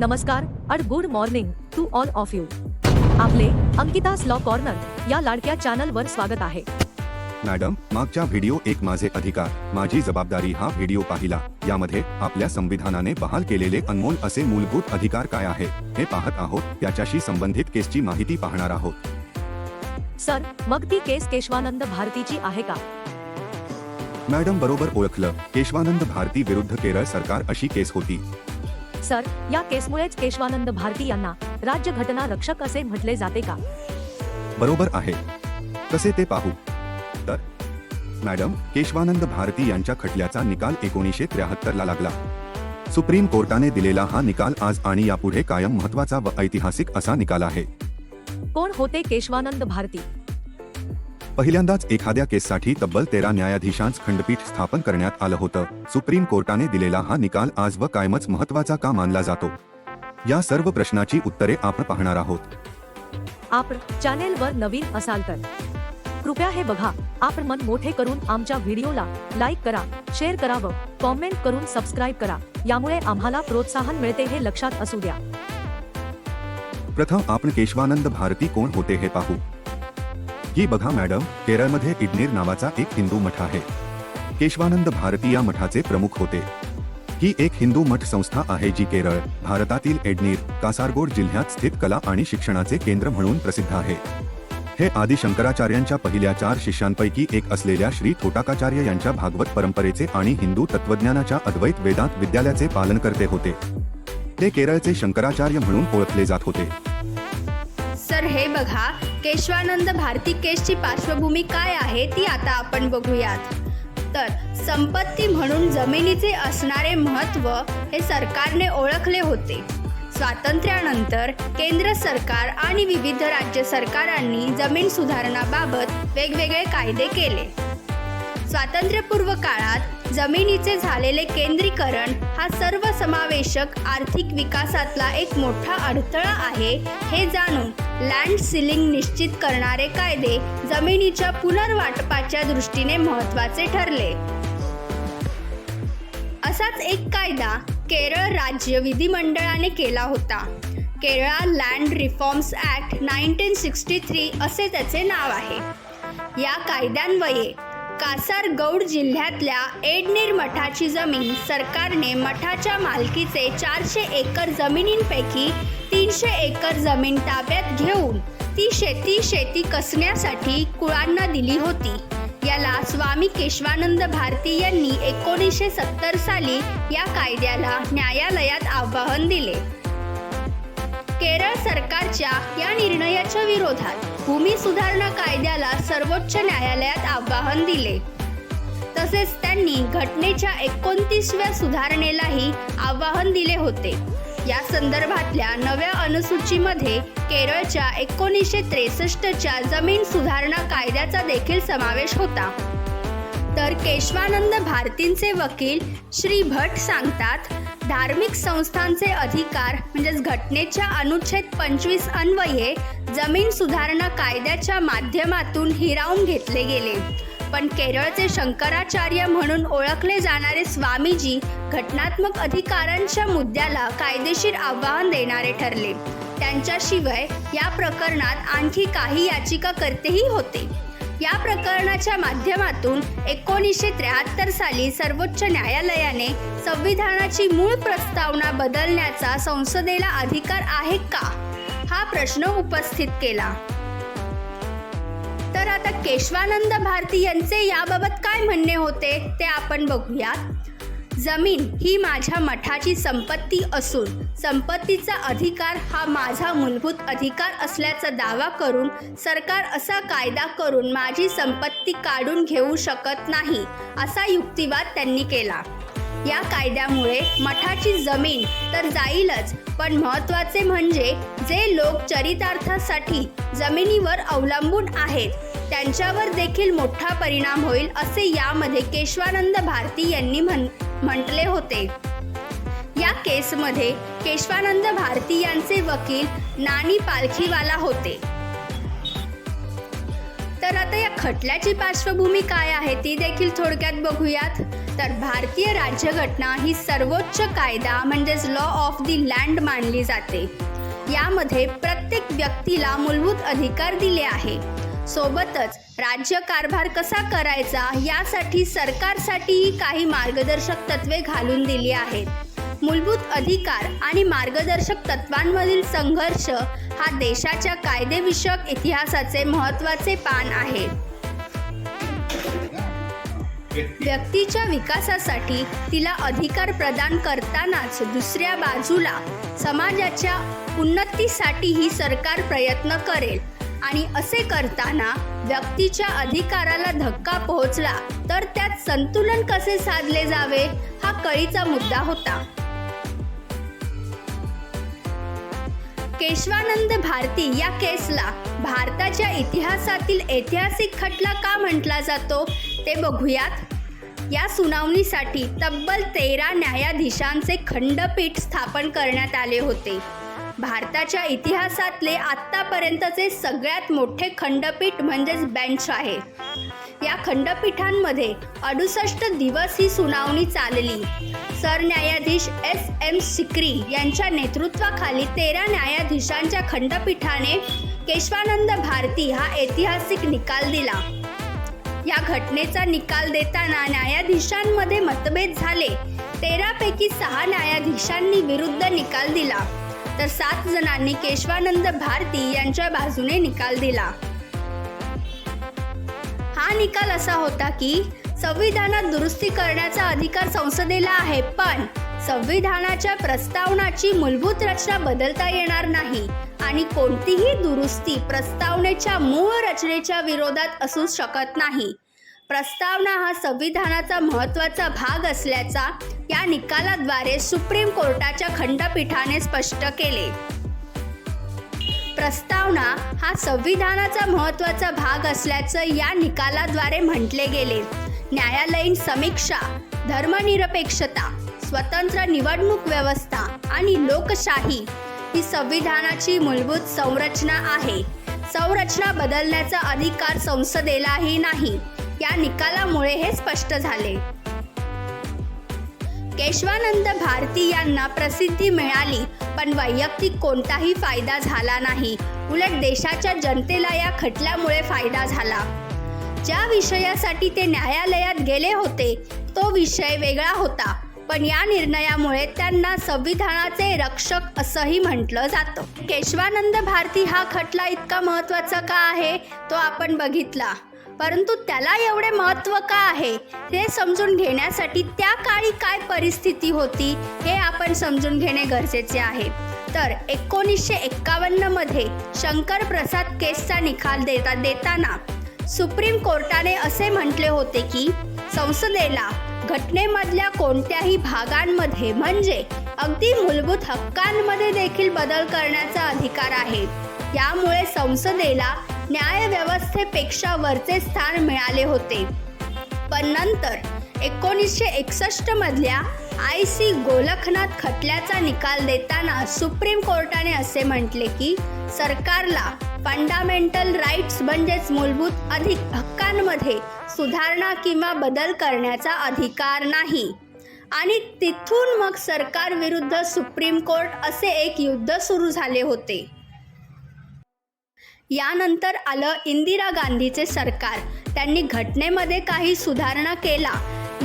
नमस्कार अड good morning to all of you आपले अंकितास लॉ कॉर्नर या लाडक्या चॅनलवर स्वागत आहे. मॅडम मागच्या व्हिडिओ एक माझे अधिकार माझी जबाबदारी हा व्हिडिओ पाहिला. यामध्ये आपल्या संविधानाने बहाल केलेले अनमोल असे मूलभूत अधिकार काय आहे हे पाहत आहोत त्याच्याशी संबंधित केसची माहिती पाहणार आहोत. सर मग ती केस केशवानंद भारतीची आहे का? मॅडम बरोबर ओळखलं. केशवानंद भारती विरुद्ध केरळ सरकार अशी केस होती. सर या केसमुळेच केशवानंद भारती यांना राज्य घटना रक्षक असे म्हटले जाते का? बरोबर आहे. कसे ते पाहू? तर मॅडम केशवानंद भारती यांच्या खटल्याचा निकाल एकोणीसशे त्र्याहत्तर ला लागला. सुप्रीम कोर्टाने दिलेला हा निकाल आज आणि यापुढे कायम महत्त्वाचा व ऐतिहासिक असा निकाल आहे. कोण होते केशवानंद भारती? पहिल्यांदाच एखाद्या केससाठी तब्बल तेरा न्यायाधीशांच खंडपीठ स्थापन करण्यात आलं होतं. सुप्रीम कोर्टाने दिलेला हा निकाल आज व कायमच महत्त्वाचा का मानला जातो? या सर्व प्रश्नाची उत्तरे आपण पाहणार आहोत. आपण चॅनेलवर नवीन असाल तर कृपया हे बघा. आपण मन मोठे करून आमच्या व्हिडिओला लाईक करा शेअर करा व कॉमेंट करून सबस्क्राईब करा. यामुळे आम्हाला प्रोत्साहन मिळते हे लक्षात असू द्या. प्रथम आपण केशवानंद भारती कोण होते हे पाहू. ही बघा मॅडम केरळमध्ये इडनेर नावाचा एक हिंदू मठ आहे. केशवानंद भारती या मठाचे प्रमुख होते. ही एक हिंदू मठ संस्था आहे जी केरळ भारतातील एडनीर कासारगोड जिल्ह्यात स्थित कला आणि शिक्षणाचे केंद्र म्हणून प्रसिद्ध आहे. हे आदि शंकराचार्यांच्या पहिल्या चार शिष्यांपैकी एक असलेल्या श्री थोटाकाचार्य यांच्या भागवत परंपरेचे आणि हिंदू तत्वज्ञानाच्या अद्वैत वेदांत विद्यालयाचे पालन करते होते. ते केरळचे शंकराचार्य म्हणून ओळखले जात होते. सर हे बघा केशवानंद भारती केसची पार्श्वभूमी काय आहे ती आता आपण बघूयात. तर संपत्ती म्हणून जमिनीचे असणारे महत्त्व हे सरकारने ओळखले होते. स्वातंत्र्यानंतर केंद्र सरकार आणि विविध राज्य सरकारांनी जमीन सुधारणाबाबत वेगवेगळे कायदे केले. स्वातंत्र्यपूर्व काळात जमिनीचे झालेले केंद्रीकरण हा सर्वसमावेशक आर्थिक विकासातला एक मोठा अडथळा आहे. हे जाणून लँड सिलिंग निश्चित करणारे कायदे जमिनीच्या पुनर्वाटपाच्या दृष्टीने महत्त्वाचे ठरले. असाच एक कायदा केरळ राज्य विधिमंडळाने केला होता. Kerala land reforms act nineteen sixty three असे त्याचे नाव आहे. या कायद्यान्वये कासारगौड जिल्ह्यातल्या एडनीर मठाची जमीन सरकारने मठाच्या मालकीचे चारशे एकर जमिनींपैकी तीनशे एकर जमीन ताब्यात घेऊन ती शेती शेती कसण्यासाठी कुळांना दिली होती. याला स्वामी केशवानंद भारती यांनी एकोणीसशे सत्तर साली या कायद्याला न्यायालयात आव्हान दिले. केरळ सरकारच्या या निर्णयाच्या विरोधात भूमी सुधारणा कायद्याला सर्वोच्च न्यायालयात आव्हान दिले. तसेच त्यांनी घटनेच्या एकोणतीसव्या सुधारणेलाही आव्हान दिले होते. या संदर्भातल्या नव्या अनुसूचीमध्ये केरळच्या एकोणीसशे त्रेसष्टच्या जमीन सुधारणा कायद्याचा देखील समावेश होता. तर केशवानंद भारतींचे वकील श्री भट सांगतात धार्मिक संस्थांचे अधिकार म्हणजेच घटनेच्या अनुच्छेद पंचवीस अन्वये जमीन सुधारणा कायद्याच्या माध्यमातून हिरावून घेतले गेले. पण केरळचे शंकराचार्य म्हणून ओळखले जाणारे स्वामीजी घटनात्मक अधिकारांच्या मुद्द्याला कायदेशीर आव्हान देणारे ठरले. त्यांच्याशिवाय या प्रकरणात आणखी काही याचिकाकर्तेही होते. या प्रकरणाच्या माध्यमातून एकोणीसशे त्र्याहत्तर साली सर्वोच्च न्यायालयाने संविधानाची मूळ प्रस्तावना बदलण्याचा संसदेला अधिकार आहे का? हा प्रश्न उपस्थित केला. तर आता केशवानंद भारती यांचे याबाबत काय म्हणणे होते ते आपण बघूयात. जमीन ही माझ्या मठाची संपत्ती असून संपत्तीचा अधिकार हा माझा मूलभूत अधिकार असल्याचा दावा करून सरकार असा कायदा करून माझी संपत्ती काढून घेऊ शकत नाही असा युक्तिवाद त्यांनी केला. या कायद्यामुळे मठाची जमीन तर जाईलच पण महत्त्वाचे म्हणजे जे लोक चरितार्थासाठी जमिनीवर अवलंबून आहेत त्यांच्यावर देखील मोठा परिणाम होईल असे यामध्ये केशवानंद भारती यांनी म्हण म्हटले होते. या केसमध्ये केशवानंद भारती यांचे वकील नानी पालखीवाला होते. तर आता या खटल्याची पार्श्वभूमी काय आहे ती देखील थोडक्यात बघूयात. तर भारतीय राज्यघटना ही सर्वोच्च कायदा म्हणजेच लॉ ऑफ दी लँड मानली जाते. यामध्ये प्रत्येक व्यक्तीला मूलभूत अधिकार दिले आहे. सोबतच राज्य कारभार कसा करायचा यासाठी सरकारसाठीही काही मार्गदर्शक तत्वे घालून दिली आहेत. मूलभूत अधिकार आणि मार्गदर्शक तत्वांमधील संघर्ष हा देशाच्या कायदेविषयक इतिहासाचे महत्त्वाचे पान आहे. व्यक्तीच्या विकासासाठी तिला अधिकार प्रदान करतानाच दुसऱ्या बाजूला समाजाच्या उन्नतीसाठीही सरकार प्रयत्न करेल. आणि असे करताना व्यक्तीच्या अधिकाराला धक्का पोहोचला तर त्यात संतुलन कसे साधले जावे हा कळीचा मुद्दा होता. केशवानंद भारती या केसला भारताच्या इतिहासातील ऐतिहासिक खटला का म्हटला जातो ते बघूयात. या सुनावणीसाठी तब्बल तेरा न्यायाधीशांचे खंडपीठ स्थापन करण्यात आले होते. भारताच्या इतिहासातले आत्तापर्यंतचे सगळ्यात मोठे खंडपीठ म्हणजेच बेंच आहे. या खंडपीठांमध्ये अडुसष्ट दिवस ही सुनावणी चालली. सरन्यायाधीश एस एम सिक्री यांच्या नेतृत्वाखाली तेरा न्यायाधीशांच्या खंडपीठाने केशवानंद भारती हा ऐतिहासिक निकाल दिला. या घटनेचा निकाल देताना न्यायाधीशांमध्ये मतभेद झाले. तेरापैकी सहा न्यायाधीशांनी विरुद्ध निकाल दिला. तर सात जणांनी केशवानंद भारती यांच्या बाजूने निकाल दिला. हा निकाल असा होता की संविधानात दुरुस्ती करण्याचा अधिकार संसदेला आहे पण संविधानाच्या प्रस्तावनाची मूलभूत रचना बदलता येणार नाही आणि कोणतीही दुरुस्ती प्रस्तावनेच्या मूळ रचनेच्या विरोधात असू शकत नाही. प्रस्तावना हा संविधानाचा महत्त्वाचा भाग असल्याचा या निकालाद्वारे सुप्रीम कोर्टाच्या खंडपीठाने स्पष्ट केले. प्रस्तावना हा संविधानाचा महत्त्वाचा भाग असल्याचं या निकालाद्वारे म्हटले गेले. न्यायालयीन समीक्षा धर्मनिरपेक्षता स्वतंत्र निवडणूक व्यवस्था आणि लोकशाही ही संविधानाची मूलभूत संरचना आहे. संरचना बदलण्याचा अधिकार संसदेलाही नाही. या निकालामुळे हे स्पष्ट झाले. केशवानंद भारती यांना प्रसिद्धी मिळाली पण वैयक्तिक कोणताही फायदा झाला नाही. उलट देशाच्या जनतेला या खटल्यामुळे फायदा झाला. ज्या विषयासाठी ते न्यायालयात गेले होते तो विषय वेगळा होता पण या निर्णयामुळे त्यांना संविधानाचे रक्षक असंही म्हटलं जातं. केशवानंद भारती हा खटला इतका महत्त्वाचा का आहे तो आपण बघितला. परंतु त्याला एवढे महत्त्व का आहे? हे समजून घेण्यासाठी त्या काळी काय परिस्थिती होती हे आपण समजून घेणे गरजेचे आहे. तर एकोणीसशे एक्कावन्नमध्ये शंकर प्रसाद केसचा निकाल देता देताना सुप्रीम कोर्टाने असे म्हटले होते की संसदेला घटनेमधल्या कोणत्याही भागांमध्ये म्हणजे अगदी मूलभूत हक्कांमध्ये देखील बदल करण्याचा अधिकार आहे. यामुळे संसदेला न्यायव्यवस्थेपेक्षा वरचे स्थान मिळाले होते. पण नंतर एकोणीसशे एकसष्ट मधल्या आय सी गोलखनाथ खटल्याचा निकाल देताना सुप्रीम कोर्टाने असे म्हटले की सरकारला फंडामेंटल राईट्स म्हणजेच मूलभूत अधिक हक्कांमध्ये सुधारणा किंवा बदल करण्याचा अधिकार नाही. आणि तिथून मग सरकारविरुद्ध सुप्रीम कोर्ट असे एक युद्ध सुरू झाले होते. यानंतर आलं इंदिरा गांधीचे सरकार. त्यांनी घटनेमध्ये काही सुधारणा केला.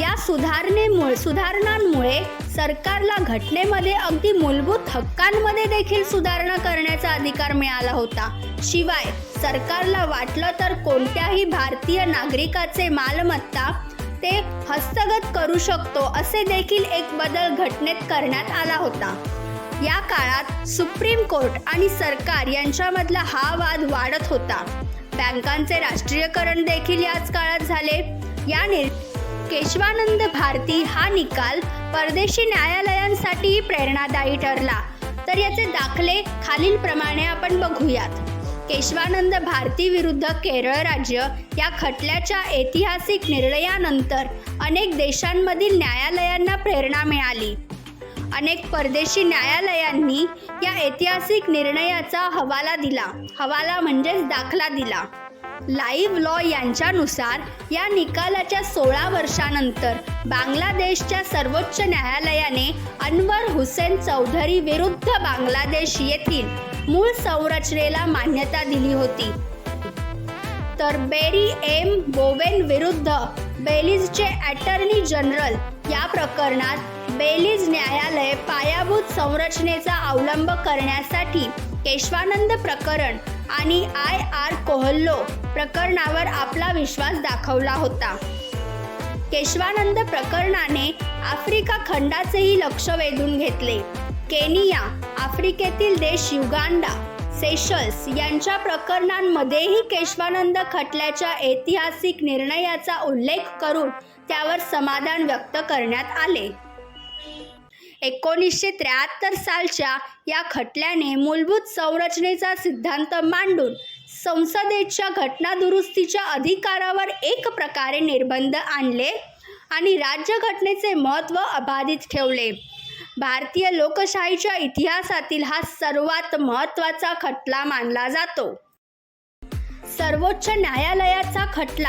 या सुधारणेमुळे सुधारणांमुळे सरकारला घटनेमध्ये अगदी मूलभूत हक्कांमध्ये देखील सुधारणा करण्याचा अधिकार मिळाला होता. शिवाय सरकारला वाटलं तर कोणत्याही भारतीय नागरिकाचे मालमत्ता ते हस्तगत करू शकतो असे देखील एक बदल घटनेत करण्यात आला होता. या काळात सुप्रीम कोर्ट आणि सरकार यांच्यामधला हा वाद वाढत होता. बँकांचे राष्ट्रीयकरण देखील याच काळात झाले. या निर केशवानंद भारती हा निकाल परदेशी न्यायालयांसाठी प्रेरणादायी ठरला. तर याचे दाखले खालीलप्रमाणे आपण बघूयात. केशवानंद भारती विरुद्ध केरळ राज्य या खटल्याच्या ऐतिहासिक निर्णयानंतर अनेक देशांमधील न्यायालयांना प्रेरणा मिळाली. अनेक परदेशी न्यायालयांनी या ऐतिहासिक निर्णयाचा हवाला दिला. हवाला म्हणजेच दाखला दिला. लाईव्ह लॉ यांच्यानुसार या निकालाच्या सोळा वर्षानंतर बांगलादेशच्या सर्वोच्च न्यायालयाने अनवर हुसेन चौधरी विरुद्ध बांगलादेश येथील मूळ संरचनेला मान्यता दिली होती. तर बेरी एम बोवेन विरुद्ध बेलीजचे अटर्नी जनरल या प्रकरणात बेलीज न्यायालय पायाभूत संरचनेचा अवलंब करण्यासाठी केशवानंद प्रकरण आणि आय आर कोहल्लो प्रकरणावर आपला विश्वास दाखवला होता. केशवानंद प्रकरणाने आफ्रिका खंडाचेही लक्ष वेधून घेतले. केनिया आफ्रिकेतील देश युगांडा सेशल्स यांच्या प्रकरणांमध्येही केशवानंद खटल्याच्या ऐतिहासिक निर्णयाचा उल्लेख करून त्यावर समाधान व्यक्त करण्यात आले. एकोणीसशे त्र्याहत्तर सालच्या या खटल्याने मूलभूत संरचनेचा सिद्धांत मांडून संसदेच्या घटनादुरुस्तीच्या अधिकारावर एक प्रकारे निर्बंध आणले आणि राज्यघटनेचे महत्त्व अबाधित ठेवले. भारतीय लोकशाहीच्या इतिहासातील हा सर्वात महत्त्वाचा खटला मानला जातो. सर्वोच्च न्यायालयाचा खटला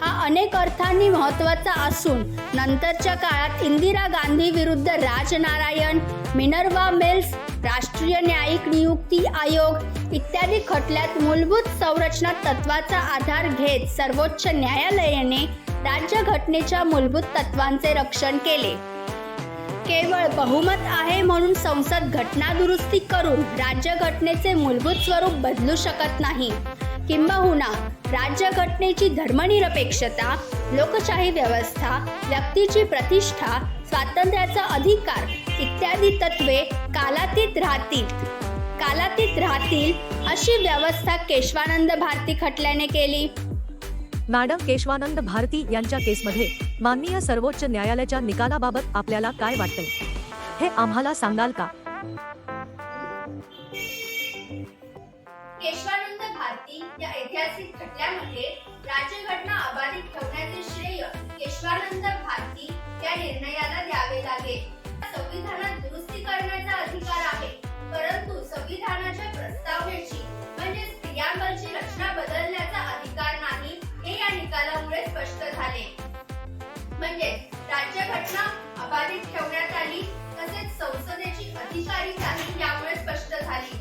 हा अनेक अर्थांनी महत्त्वाचा असून नंतरच्या काळात इंदिरा गांधी विरुद्ध राजनारायण मिनर्वा मिल्स राष्ट्रीय न्यायिक नियुक्ती आयोग इत्यादी खटल्यात मूलभूत संरचना तत्वाचा आधार घेत सर्वोच्च न्यायालयाने राज्यघटनेच्या मूलभूत तत्वांचे रक्षण केले. केवळ बहुमत आहे म्हणून संसद घटनादुरुस्ती करून राज्यघटनेचे मूलभूत स्वरूप बदलू शकत नाही. किंबहुना राज्यघटनेची धर्मनिरपेक्षता लोकशाही व्यवस्था व्यक्तीची प्रतिष्ठा स्वातंत्र्याचा अधिकार इत्यादी तत्वे कालातीत राहतील. कालातीत राहतील अशी व्यवस्था केशवानंद भारती खटल्याने केली. मॅडम केशवानंद भारती यांच्या केसमध्ये माननीय सर्वोच्च न्यायालयाच्या निकालाबाबत आपल्याला काय वाटतंय? हे आम्हाला सांगाल का? केशवानंद भारती या ऐतिहासिक खटल्यामध्ये राज्यघटना अबाधित ठेवण्याचे श्रेय केशवानंद भारती या निर्णयाला द्यावे लागेल. संविधानात दुरुस्ती करण्याचा अधिकार आहे. परंतु संविधानाच्या प्रस्तावनेची अबाधित ठेवण्यात आली तसेच संसदेची अधिकारी नाही यामुळे स्पष्ट झाली.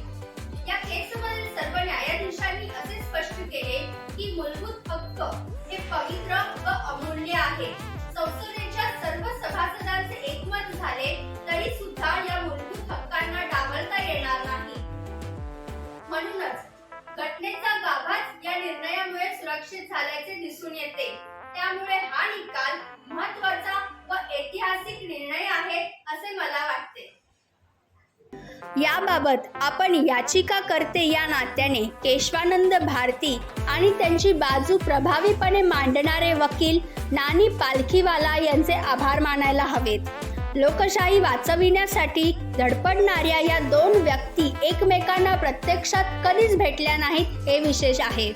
या केसमधील सर्व न्यायाधीशांनी असे स्पष्ट केले की मूलभूत हक्क हे पवित्र व अमूल्य आहे. संसदेच्या सर्व सभासदांचे एकमत झाले तरी सुद्धा या मूलभूत हक्कांना डावलता येणार नाही. म्हणूनच घटनेचा गाभाच या निर्णयामुळे सुरक्षित झाल्याचे दिसून येते. त्यामुळे हा निकाल महत्त्वाचा व ऐतिहासिक निर्णय आहे असे मला वाटते. याबाबत आपण याचिकाकर्ते या नात्याने केशवानंद भारती आणि त्यांची बाजू प्रभावीपणे मांडणारे वकील नानी पालखीवाला यांचे आभार मानायला हवेत. लोकशाही वाचविण्यासाठी धडपडणाऱ्या या दोन व्यक्ती एकमेकांना प्रत्यक्षात कधीच भेटल्या नाहीत हे विशेष आहे.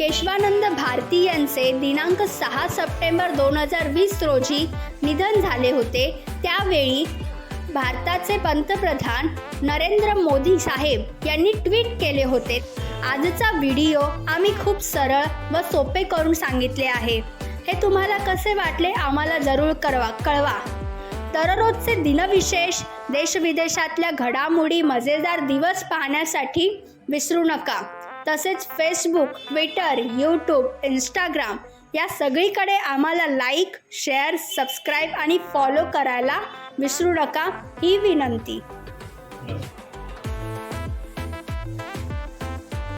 केशवानंद भारती यांचे दिनांक सहा सप्टेंबर दोन हजार वीस रोजी निधन झाले होते. त्यावेळी भारताचे पंतप्रधान नरेंद्र मोदी साहेब यांनी ट्विट केले होते. आजचा व्हिडिओ आम्ही खूप सरळ व सोपे करून सांगितले आहे. हे तुम्हाला कसे वाटले आम्हाला जरूर कळवा कळवा. दररोजचे दिनविशेष देशविदेशातल्या घडामोडी मजेदार दिवस पाहण्यासाठी विसरू नका. तसेच फेसबुक ट्विटर यूट्यूब इंस्टाग्राम या सगळीकडे आम्हाला लाईक शेअर सबस्क्राईब आणि फॉलो करायला विसरू नका. ही विनंती. हो.